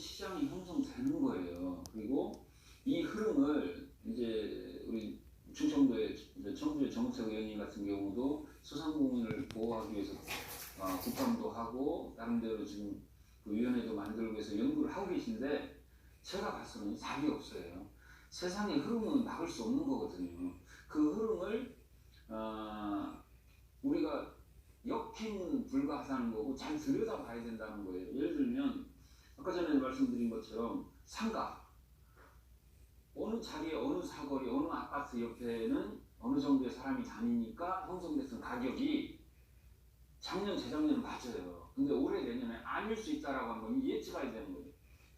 시장이 형성되는 거예요. 그리고 이 흐름을 이제 우리 충청도의 청주의 정책 의원님 같은 경우도 소상공인을 보호하기 위해서 어, 국감도 하고 나름대로 지금 그 위원회도 만들고 해서 연구를 하고 계신데 제가 봐서는 답이 없어요. 세상의 흐름은 막을 수 없는 거거든요. 그 흐름을 어, 우리가 역행은 불가하다는 거고 잘 들여다봐야 된다는 거예요. 예를 들면 아까 전에 말씀드린 것처럼 상가 어느 자리에 어느 사거리 어느 아파트 옆에는 어느 정도의 사람이 다니니까 형성됐던 가격이 작년 재작년 맞아요. 근데 올해 내년에 아닐 수 있다라고 한번 예측해야 되는 거예요.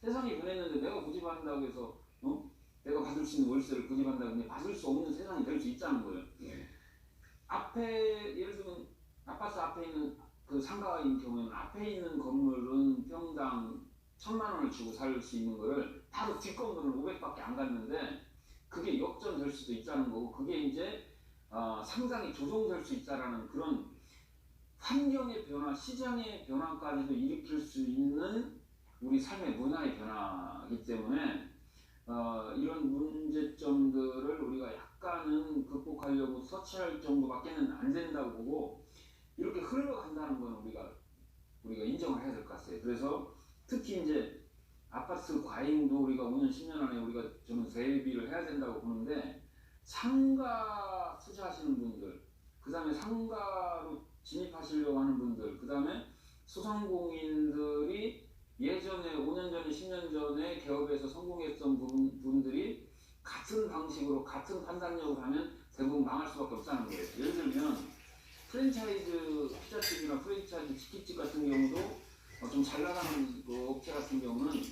세상이 변했는데 내가 고집한다고 해서 어? 내가 받을 수 있는 월세를 고집한다고 했는데 받을 수 없는 세상이 될 수 있다는 거예요. 예. 앞에 예를 들면 아파트 앞에 있는 그 상가인 경우에는 앞에 있는 건물은 평당 천만 원을 주고 살 수 있는 거를 바로 뒷건물은 500밖에 안 갔는데 그게 역전될 수도 있다는 거고 그게 이제 어, 상당히 조정될 수 있다라는 그런 환경의 변화, 시장의 변화까지도 일으킬 수 있는 우리 삶의 문화의 변화이기 때문에 어, 이런 문제점들을 우리가 약간은 극복하려고 서치할 정도밖에는 안 된다고 보고 이렇게 흘러간다는 건 우리가 우리가 인정을 해야 될 것 같아요. 그래서 특히 이제 아파트 과잉도 우리가 5년 10년 안에 우리가 저는 대비를 해야 된다고 보는데 상가 투자하시는 분들, 그 다음에 상가로 진입하시려고 하는 분들, 그 다음에 소상공인들이 예전에 5년 전에 10년 전에 개업에서 성공했던 분, 분들이 같은 방식으로 같은 판단력으로 하면 대부분 망할 수밖에 없다는 거예요. 예를 들면 프랜차이즈 피자집이나 프랜차이즈 치킨집 같은 경우도 어, 좀 잘 나가는 그 업체 같은 경우는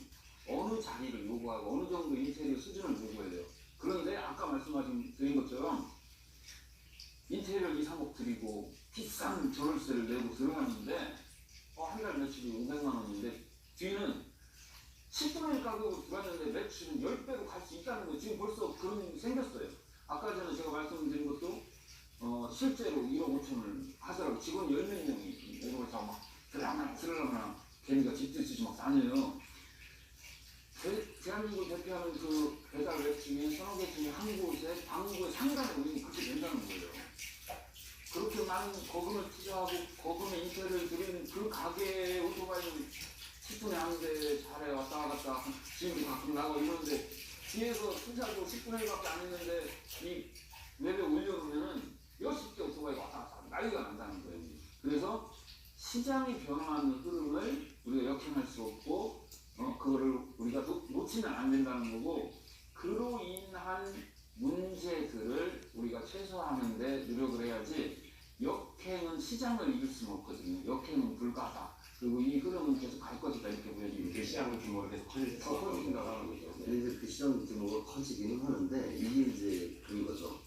어느 자리를 요구하고 어느 정도 인테리어 수준을 요구해요. 그런데 아까 말씀하신 드린 것처럼 인테리어 2, 3억 드리고 비싼 조월세를 내고 들어갔는데 어, 한달 매출이 500만 원인데 뒤는 10분의 1 가격으로 들어갔는데 매출은 10배로 갈 수 있다는 거예요. 지금 벌써 그런 일이 생겼어요. 아까 전에 제가 말씀드린 것도 어, 실제로 1억 5천을 하더라고 직원 10몇 명이 이러고 있 막 들어가나 들어가나 걔네가 집들듯이 막 다녀요. 대, 대한민국 대표하는 그 배달 웹 중에 서너 개 중에 한 곳에 방구에 상가에 우리는 그렇게 된다는 거예요. 그렇게 많은 거금을 투자하고 거금의 인테리어를 들인 그 가게에 오토바이는 10분에 한 대 잘해 왔다 갔다 지금도 가끔 나고 이러는데 뒤에서 투자도 10분의 1밖에 안 했는데 이 웹에 올려놓으면은 몇십 개 오토바이가 왔다 갔다 하고 난리가 난다는 거예요. 그래서 시장이 변화하는 흐름을 우리가 역행할 수 없고 어, 그거를 우리가 놓, 놓치면 안 된다는 거고 그로 인한 문제들을 우리가 최소화하는데 노력을 해야지 역행은 시장을 이길 수는 없거든요. 역행은 불가다. 그리고 이 흐름은 계속 갈 것이다 이렇게 이렇게 보여집니다. 시장 규모가 계속 커질 더 커진다고 하는 거죠. 이제 그 시장 규모가 커지기는 하는데 이게 이제 그런 거죠.